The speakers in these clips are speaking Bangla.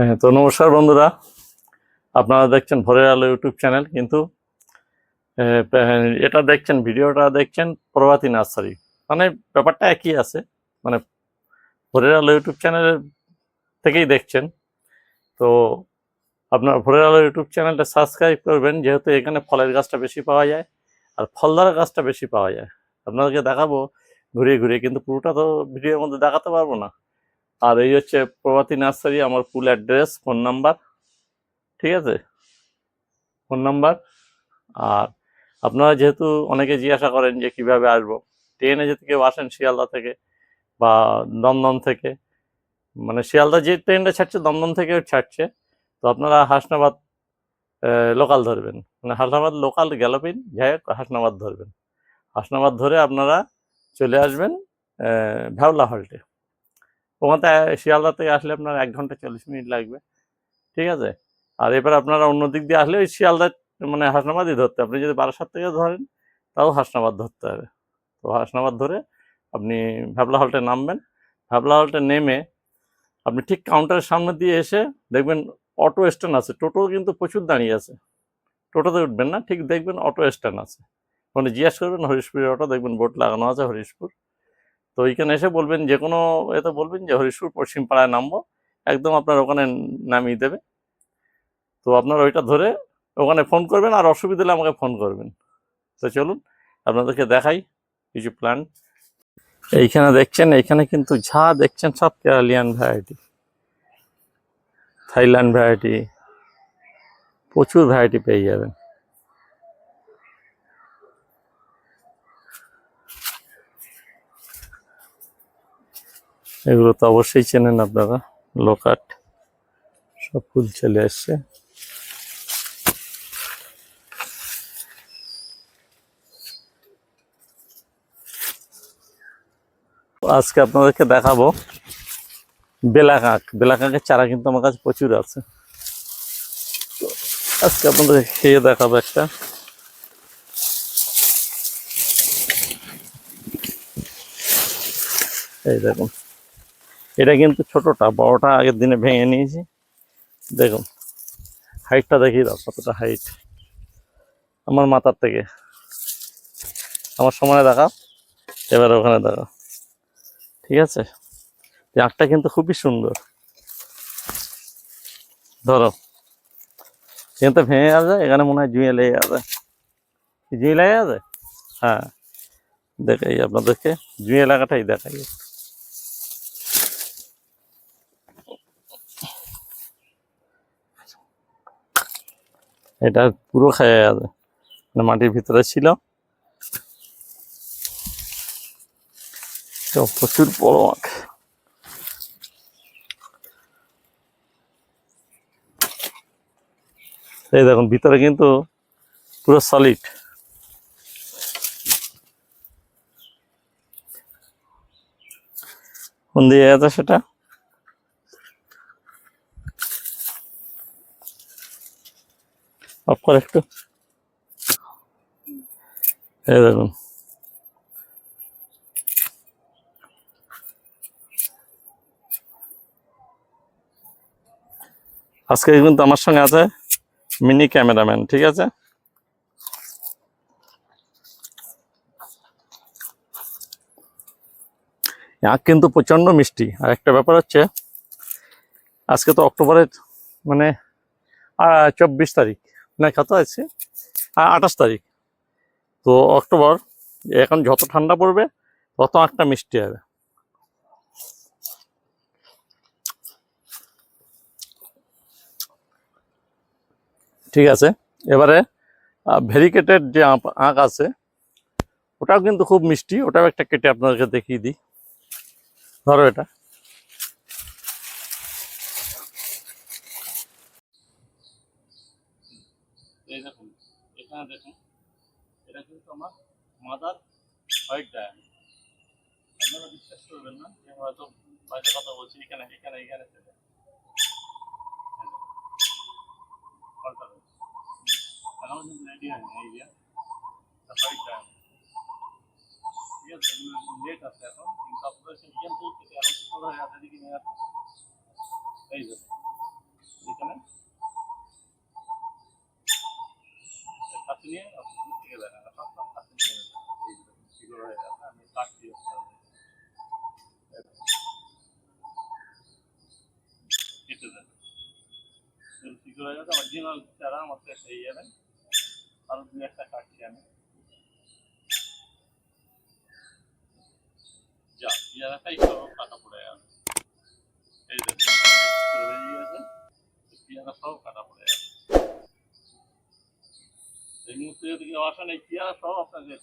হ্যাঁ তো নমস্কার বন্ধুরা। আপনারা দেখছেন ভোরের আলো ইউটিউব চ্যানেল, কিন্তু এটা দেখছেন, ভিডিওটা দেখছেন প্রভাতী নার্সারি। মানে ব্যাপারটা একই আছে মানে ভোরের আলো ইউটিউব চ্যানেলের থেকেই দেখছেন। তো আপনার ভোরের আলো ইউটিউব চ্যানেলটা সাবস্ক্রাইব করবেন, যেহেতু এখানে ফলের গাছটা বেশি পাওয়া যায়, আর ফলদার গাছটা বেশি পাওয়া যায়। আপনাদেরকে দেখাবো ঘুরিয়ে ঘুরিয়ে, কিন্তু পুরোটা তো ভিডিওর মধ্যে দেখাতে পারব না। আর এই হচ্ছে প্রভাতী নার্সারি, আমার ফুল অ্যাড্রেস ফোন নাম্বার ঠিক আছে? ফোন নাম্বার আর আপনারা যেহেতু অনেকে জিজ্ঞাসা করেন যে কীভাবে আসব, ট্রেনে যদি কেউ আসেন শিয়ালদা থেকে বা দমদম থেকে মানে শিয়ালদা যে ট্রেনটা ছাড়ছে, দমদম থেকেও ছাড়ছে, তো আপনারা হাসনাবাদ লোকাল ধরবেন। মানে হাসনাবাদ লোকাল গ্যালোপিন যাই হোক, হাসনাবাদ ধরবেন। হাসনাবাদ ধরে আপনারা চলে আসবেন ভ্যাওলা হল্টে ওখান শিয়ালদা থেকে আসলে আপনার এক ঘণ্টা চল্লিশ মিনিট লাগবে। ঠিক আছে? আর এবার আপনারা অন্য দিক দিয়ে আসলে ওই শিয়ালদা মানে হাসনাবাদই ধরতে আপনি যদি বারাসাত থেকে ধরেন, তাও হাসনাবাদ ধরতে হবে। তো হাসনাবাদ ধরে আপনি ভ্যাবলা হল্টে নামবেন। ভ্যাবলা হল্টে নেমে আপনি ঠিক কাউন্টারের সামনে দিয়ে এসে দেখবেন অটো স্ট্যান্ড আছে। টোটো কিন্তু প্রচুর দাঁড়িয়ে আছে। টোটোতে উঠবেন না, ঠিক দেখবেন অটো স্ট্যান্ড আছে। ওখানে জিজ্ঞেস করবেন হরিশপুরের অটো দেখবেন বোর্ড লাগানো আছে হরিশপুর। তো ওইখানে এসে বলবেন যে কোনো এতে বলবেন যে হরিশপুর পশ্চিম পাড়ায় নামবো, একদম আপনার ওখানে নামিয়ে দেবে। তো আপনার ওইটা ধরে ওখানে ফোন করবেন আর অসুবিধা হলে আমাকে ফোন করবেন। তো চলুন, আপনাদেরকে দেখাই কিছু প্ল্যান এইখানে দেখছেন, এইখানে কিন্তু যা দেখছেন সব কেরালিয়ান ভ্যারাইটি থাইল্যান্ড ভ্যারাইটি প্রচুর ভ্যারাইটি পেয়ে যাবেন। এগুলো তো অবশ্যই চেনেন আপনারা। লোকাট সব ফুল চলে আসছে। আজকে আপনাদেরকে দেখাবো বেলা কাক বেলা কাকের চারা কিন্তু আমার কাছে প্রচুর আছে। আজকে আপনাদের খেয়ে দেখাবো একটা। এই দেখুন। এটা কিন্তু ছোটটা, বড়টা আগের দিনে ভেঙে নিয়েছি। দেখুন হাইটটা দেখিয়ে দাও, কতটা হাইট আমার মাথার থেকে। আমার সময় দেখাও, এবার ওখানে দেখাও। ঠিক আছে? আঁকটা কিন্তু খুবই সুন্দর। ধরো, এখানে ভেঙে যাবে, এখানে মনে হয় জুঁয়ে লেগে কি জুঁয়ে লেগে যাবে? হ্যাঁ। দেখাই আপনাদেরকে, জুঁয়ে লাগাটাই দেখাই। এটা পুরো খেয়ে যাবে মানে মাটির ভিতরে ছিল। তো প্রচুর বড় আঁক এই দেখুন, ভিতরে কিন্তু পুরো সলিড কোন দিয়ে আছে সেটা? করে একটু। এই দেখুন। আজকে কিন্তু আমার সঙ্গে আছে মিনি ক্যামেরাম্যান, ঠিক আছে? আখ কিন্তু প্রচণ্ড মিষ্টি। আর একটা ব্যাপার হচ্ছে, আজকে তো অক্টোবরের মানে চব্বিশ তারিখ। না কত আছে। আঠাশ তারিখ। তো অক্টোবর, এখন যত ঠান্ডা পড়বে, তত আঁকটা মিষ্টি হবে। ঠিক আছে? এবারে ভেরিকেটেড যে আঁক আছে, ওটাও কিন্তু খুব মিষ্টি। ওটাও একটা কেটে আপনাদেরকে দেখিয়ে দিই। ধরো এটা এই দেখুন এখানে দেখুন, এটা কিন্তু আমার মাদার হোয়াইট ডায়ামন্ড আপনারা বিশ্বাস করবেন না, যে হয়তো বাজে কথা বলছি, এখানে এখানে এখানে। এখনও হোয়াইট লেট আছে এখন, কিন্তু সেই এখন নিয়ে থেকে দেখা আমি চাকরি কেটে দেন সিকিউর হয়ে যাবে অরিজিনাল চারা আমার তো একটা ইয়ে নেই আরও একটা কাটছি আমি যা পেয়ারাটাই সব কাটা পড়ে যাবে এই সব কাটা পড়ে গেল এই মুহূর্তে যদি কেউ আসেন এই পেয়ারা সব আপনাকে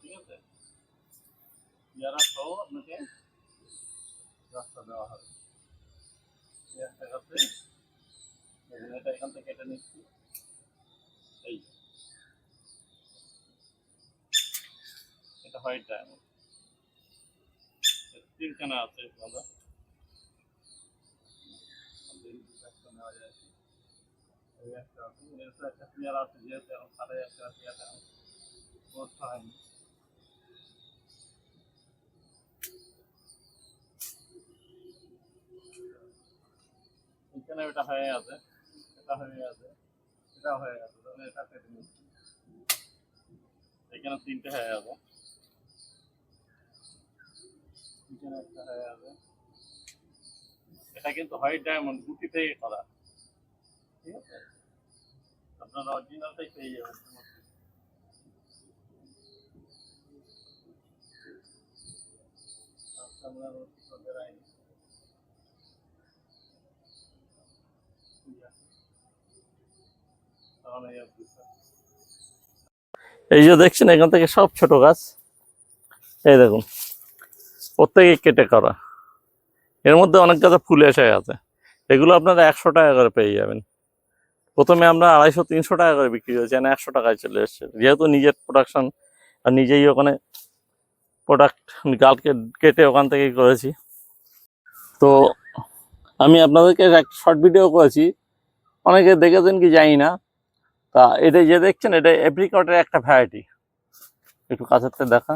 ঠিক আছে? পেয়ারা সহ আপনাকে রাস্তা দেওয়া হবে। এটা এখান থেকে কেটে নিচ্ছি। এই এটা হোয়াইট ডায়মন্ড তিনখানা আছে দাদা নেওয়া যায় এই আছে আছে এখন আছে আছে আছে তিনটে হয়ে এখানে একটা হয়ে যাবে এটা কিন্তু হোয়াইট ডায়মন্ড গুটি থেকে করা। ঠিক আছে? এই যে দেখছেন, এখান থেকে সব ছোট গাছ। এই দেখুন, প্রত্যেকে কেটে করা। এর মধ্যে অনেক গাছে ফুলে এসে গেছে। এগুলো আপনারা একশো টাকা করে পেয়ে যাবেন। প্রথমে আমরা আড়াইশো, তিনশো টাকা করে বিক্রি করেছি এখানে একশো টাকায় চলে এসছে। যেহেতু নিজের প্রোডাকশন আর নিজেই ওখানে প্রোডাক্ট গাল কেটে ওখান থেকেই করেছি। তো আমি আপনাদেরকে এক শর্ট ভিডিও করেছি। অনেকে দেখেছেন কি জানি না। তা এটা যে দেখছেন, এটা এপ্রিকটের একটা ভ্যারাইটি একটু কাছের থেকে দেখা।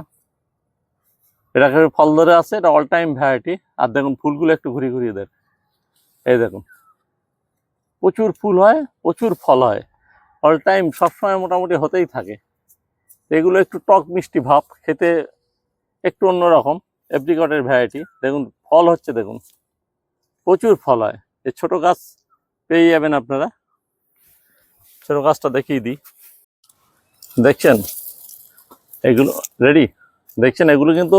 এটা ফল ধরে আছে, এটা অল টাইম ভ্যারাইটি আর দেখুন, ফুলগুলো একটু ঘুরিয়ে ঘুরিয়ে দেন এই দেখুন। প্রচুর ফুল হয়, প্রচুর ফল হয়। অল টাইম সবসময় মোটামুটি হতেই থাকে। এগুলো একটু টক মিষ্টি ভাব, খেতে একটু অন্যরকম এপ্রিকটের ভ্যারাইটি দেখুন, ফল হচ্ছে দেখুন, প্রচুর ফল হয়। এই ছোট গাছ পেয়ে যাবেন আপনারা। ছোট গাছটা দেখিয়ে দিই। দেখছেন? এগুলো রেডি দেখছেন? এগুলো কিন্তু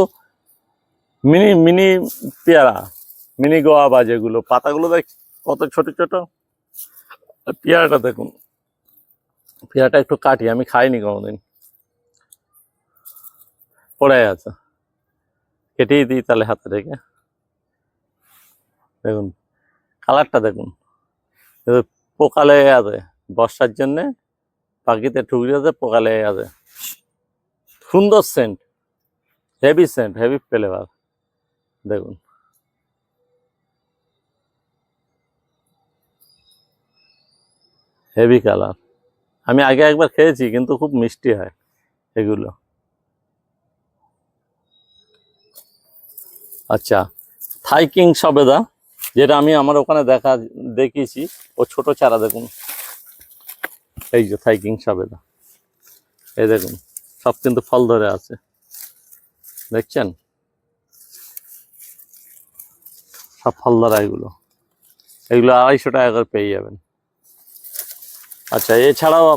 মিনি মিনি পেয়ারা মিনি গোয়া বা যেগুলো, পাতাগুলো দেখ, কত ছোট ছোট। আর পেয়ারাটা দেখুন। পেয়ারাটা একটু কাটি, আমি খাইনি কোনোদিন। পড়ে আছে। কেটেই দিই তাহলে হাতে রেখে। দেখুন, কালারটা দেখুন। পোকা লেগে আছে, বর্ষার জন্যে পাখিতে ঠুকরি আছে, পোকা লেগে আছে। সুন্দর scent heavy scent heavy flavour দেখুন। হেভি কালার আমি আগে একবার খেয়েছি, কিন্তু খুব মিষ্টি হয় এগুলো। আচ্ছা থাই কিং সবেদা যেটা আমি আমার ওখানে দেখা, দেখিয়েছি। ও ছোট চারা, দেখুন। এই যে থাই কিং সবেদা এই দেখুন, সব কিন্তু ফল ধরে আছে। দেখছেন? সব ফল ধরা এগুলো। এগুলো আড়াইশো টাকা করে পেয়ে যাবেন। আচ্ছা এছাড়াও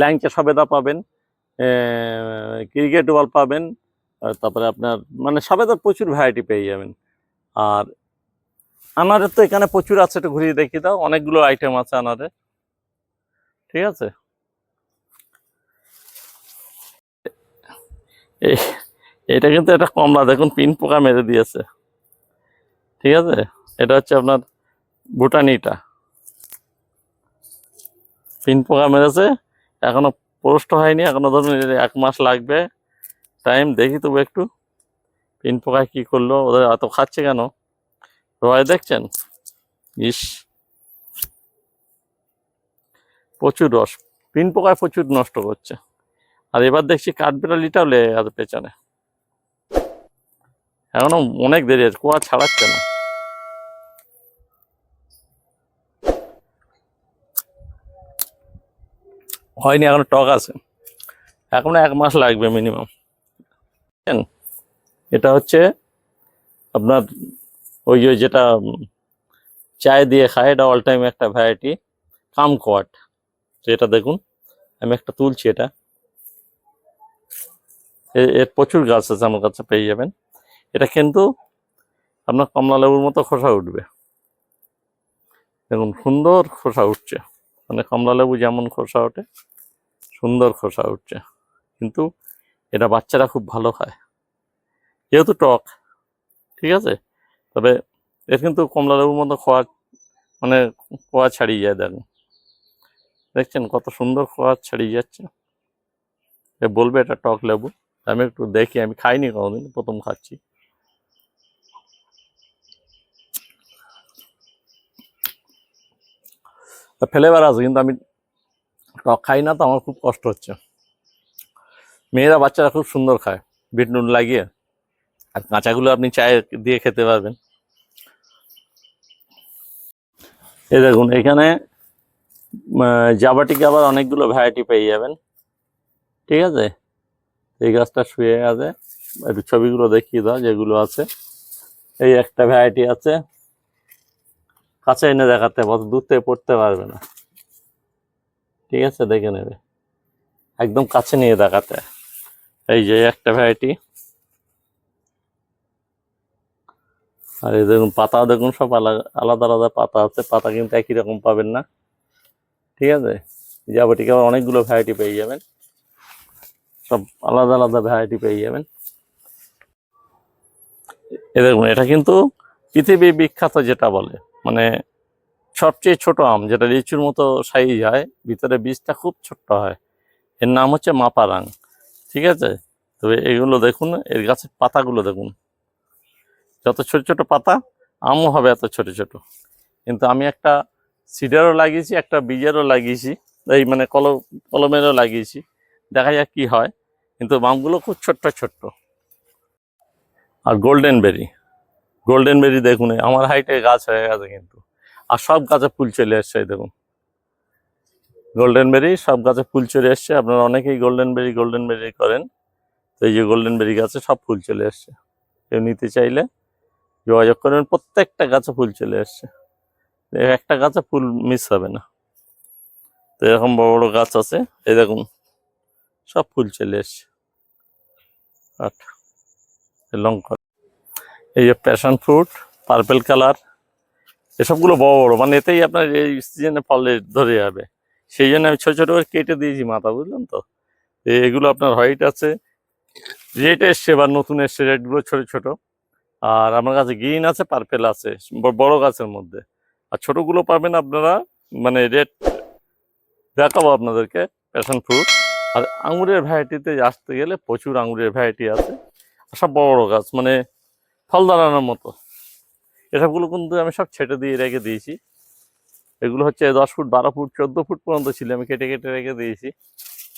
ল্যাংচা সবেদা পাবেন ক্রিকেট বল পাবেন তারপরে আপনার মানে সবেদার প্রচুর ভ্যারাইটি পেয়ে যাবেন। আর আনারের তো এখানে প্রচুর আছে, একটু ঘুরিয়ে দেখিয়ে দাও, অনেকগুলো আইটেম আছে আনারে। ঠিক আছে? এটা কিন্তু একটা কমলা, দেখুন, পিন পোকা মেরে দিয়েছে। ঠিক আছে? এটা হচ্ছে আপনার ভুটানিটা। পিন পোকা মেরেছে এখনও পোস্ট হয়নি, এখনও ধরুন এক মাস লাগবে। টাইম দেখি তবু একটু। পিন পোকায় কী করল, ওদের এত খাচ্ছে কেন? রয় দেখছেন? ইস। প্রচুর রস। পিন পোকায় প্রচুর নষ্ট করছে। আর এবার দেখছি কাঠবিড়ালিটাও লেগে গেছে পেছনে। এখনও অনেক দেরি আছে, কুয়া ছাড়াচ্ছে না। হয়নি, এখনও টক আছে। এখনও এক মাস লাগবে মিনিমাম এটা হচ্ছে আপনার ওই যে যেটা চায় দিয়ে খায়, এটা অল টাইম একটা ভ্যারাইটি কামকোয়াট তো এটা দেখুন, আমি একটা তুলছি এটা। এর প্রচুর গাছ আছে আমার কাছে, পেয়ে যাবেন। এটা কিন্তু আপনার কমলা লেবুর মতো খোসা উঠবে। দেখুন, সুন্দর খোসা উঠছে। মানে কমলা লেবু যেমন খোসা ওঠে, সুন্দর খোসা উঠছে। কিন্তু এটা বাচ্চারা খুব ভালো খায়। যেহেতু টক, ঠিক আছে? তবে এর কিন্তু কমলা লেবুর মতো খোয়া মানে খোয়া ছাড়িয়ে যায়, দেখুন। দেখছেন কত সুন্দর খোয়া ছাড়িয়ে যাচ্ছে? এ বলবে এটা টক লেবু। আমি একটু দেখি, আমি খাইনি কোনোদিন, প্রথম খাচ্ছি। ফ্লেভার আছে কিন্তু আমি টক খাই না, তো আমার খুব কষ্ট হচ্ছে। মেয়েরা, বাচ্চারা খুব সুন্দর খায়, বিট নুন লাগিয়ে। আর কাঁচাগুলো আপনি চায়ে দিয়ে খেতে পারবেন। এই দেখুন, এখানে জাবাটিকে আবার অনেকগুলো ভ্যারাইটি পেয়ে যাবেন। ঠিক আছে? এই গাছটা শুয়ে আছে। একটু ছবিগুলো দেখিয়ে দাও, যেগুলো আছে। এই একটা ভ্যারাইটি আছে। কাছে এনে দেখাতে অত দূর থেকে পড়তে পারবে না। ঠিক আছে, দেখে নেবে। একদম কাছে নিয়ে দেখাতে। এই যে একটা ভ্যারাইটি আর এই দেখুন, পাতা দেখুন, সব আলাদা আলাদা আলাদা পাতা আছে। পাতা কিন্তু একই রকম পাবেন না। ঠিক আছে? যাবটিকে আবার অনেকগুলো ভ্যারাইটি পেয়ে যাবেন। সব আলাদা আলাদা ভ্যারাইটি পেয়ে যাবেন। এ দেখুন, এটা কিন্তু পৃথিবী বিখ্যাত যেটা বলে। মানে সবচেয়ে ছোট আম, যেটা লিচুর মতো সাইজ হয়, ভিতরে বীজটা খুব ছোট্ট হয়। এর নাম হচ্ছে মাপারাং ঠিক আছে? তবে এগুলো দেখুন, এর গাছের পাতাগুলো দেখুন। যত ছোট ছোট পাতা, আমও হবে এত ছোট ছোট। কিন্তু আমি একটা সিডারও লাগিয়েছি, একটা বীজেরও লাগিয়েছি, এই মানে কলম কলমেরও লাগিয়েছি। দেখা যাক কি হয়। কিন্তু আমগুলো খুব ছোট্ট ছোট্ট। আর গোল্ডেন বেরি গোল্ডেন বেরি দেখুন আমার হাইটে গাছ হয়ে গেছে কিন্তু। আর সব গাছে ফুল চলে এসছে দেখুন। গোল্ডেন বেরি সব গাছে ফুল চলে এসছে। আপনারা অনেকেই গোল্ডেন বেরি গোল্ডেন বেরি করেন। তো এই যে গোল্ডেন বেরি গাছে সব ফুল চলে এসছে। কেউ নিতে চাইলে যোগাযোগ করবেন, প্রত্যেকটা গাছে ফুল চলে এসছে। একটা গাছে ফুল মিস হবে না। তো এরকম বড় বড় গাছ আছে, এই দেখুন, সব ফুল চলে এসছে। আট লঙ্কা। এই যে প্যাশন ফ্রুট পার্পেল কালার এসবগুলো বড় বড়। মানে এতেই আপনার এই সিজনে ফলে ধরে যাবে। সেই জন্য আমি ছোট ছোট করে কেটে দিয়েছি মাথা, বুঝলেন তো? এগুলো আপনার হোয়াইট আছে। রেড এসছে বা নতুন এসছে রেডগুলো ছোট ছোট। আর আমার কাছে গ্রিন আছে পার্পেল আছে বড় গাছের মধ্যে। আর ছোটগুলো পাবেন আপনারা মানে রেড দেখাবো আপনাদেরকে প্যাশন ফ্রুট আর আঙুরের ভ্যারাইটিতে আসতে গেলে প্রচুর আঙুরের ভ্যারাইটি আছে। সব বড় বড় গাছ মানে ফল দাঁড়ানোর মতো। এসবগুলো কিন্তু আমি সব ছেটে দিয়ে রেখে দিয়েছি। এগুলো হচ্ছে দশ ফুট, বারো ফুট, চোদ্দ ফুট পর্যন্ত ছিল, আমি কেটে কেটে রেখে দিয়েছি।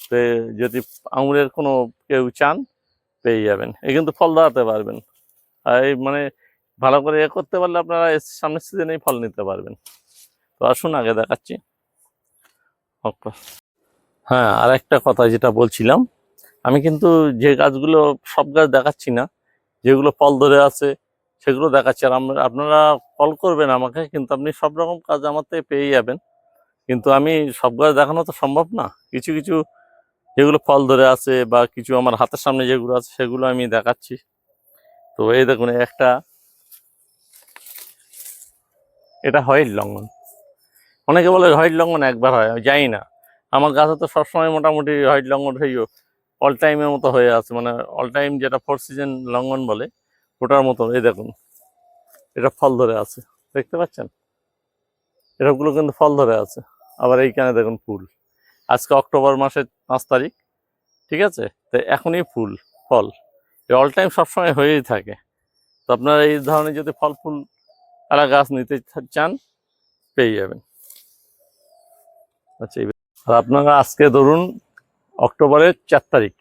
তো যদি আঙুরের কোনো কেউ চান, পেয়ে যাবেন। এ কিন্তু ফল দাঁড়াতে পারবেন। আর এই মানে ভালো করে এ করতে পারলে আপনারা সামনের সিজনেই ফল নিতে পারবেন। তো আসুন, আগে দেখাচ্ছি। হ্যাঁ আর একটা কথা যেটা বলছিলাম, আমি কিন্তু যে গাছগুলো সব গাছ দেখাচ্ছি না যেগুলো ফল ধরে আছে, সেগুলো দেখাচ্ছি। আর আপনারা কল করবেন আমাকে, কিন্তু আপনি সব রকম কাজ আমার থেকে পেয়ে যাবেন। কিন্তু আমি সব গাছ দেখানো তো সম্ভব না। কিছু কিছু যেগুলো ফল ধরে আছে বা কিছু আমার হাতের সামনে যেগুলো আছে, সেগুলো আমি দেখাচ্ছি। তো এই দেখুন, একটা এটা হোয়াইট লঙ্ঘন অনেকে বলে হোয়াইট লঙ্ঘন একবার হয় জানি না। আমার গাছে তো সবসময় মোটামুটি হোয়াইট লঙ্ঘন হয়েও অল টাইমের মতো হয়ে আছে মানে অল টাইম যেটা ফোর সিজন লঙ্ঘন বলে, ওটার মতো, এই দেখুন। এটা ফল ধরে আছে, দেখতে পাচ্ছেন? এরকমগুলো কিন্তু ফল ধরে আছে। আবার এইখানে দেখুন ফুল। আজকে অক্টোবর মাসের পাঁচ তারিখ, ঠিক আছে? তো এখনই ফুল ফল অল টাইম সবসময় হয়েই থাকে। তো আপনারা এই ধরনের যদি ফল ফুল আলা গাছ নিতে চান, পেয়ে যাবেন। আচ্ছা আর আপনারা আজকে ধরুন অক্টোবরের চার তারিখ।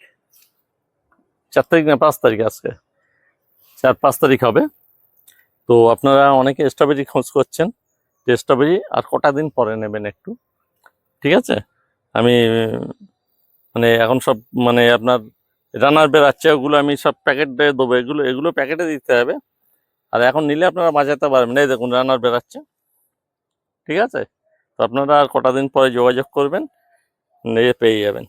চার তারিখ না, পাঁচ তারিখ আজকে। চার, পাঁচ তারিখ হবে। তো আপনারা অনেকে স্ট্রবেরি খোঁজ করছেন, যে স্ট্রবেরি আর কটা দিন পরে নেবেন একটু। ঠিক আছে? আমি মানে এখন সব মানে আপনার রানার বেরাচ্ছে ওগুলো আমি সব প্যাকেটে দেবো। এগুলো এগুলো প্যাকেটে দিতে হবে। আর এখন নিলে আপনারা বাজাতে পারবেন। এই দেখুন রানার বেরাচ্ছে ঠিক আছে? তো আপনারা আর কটা দিন পরে যোগাযোগ করবেন, নিয়ে পেয়ে যাবেন।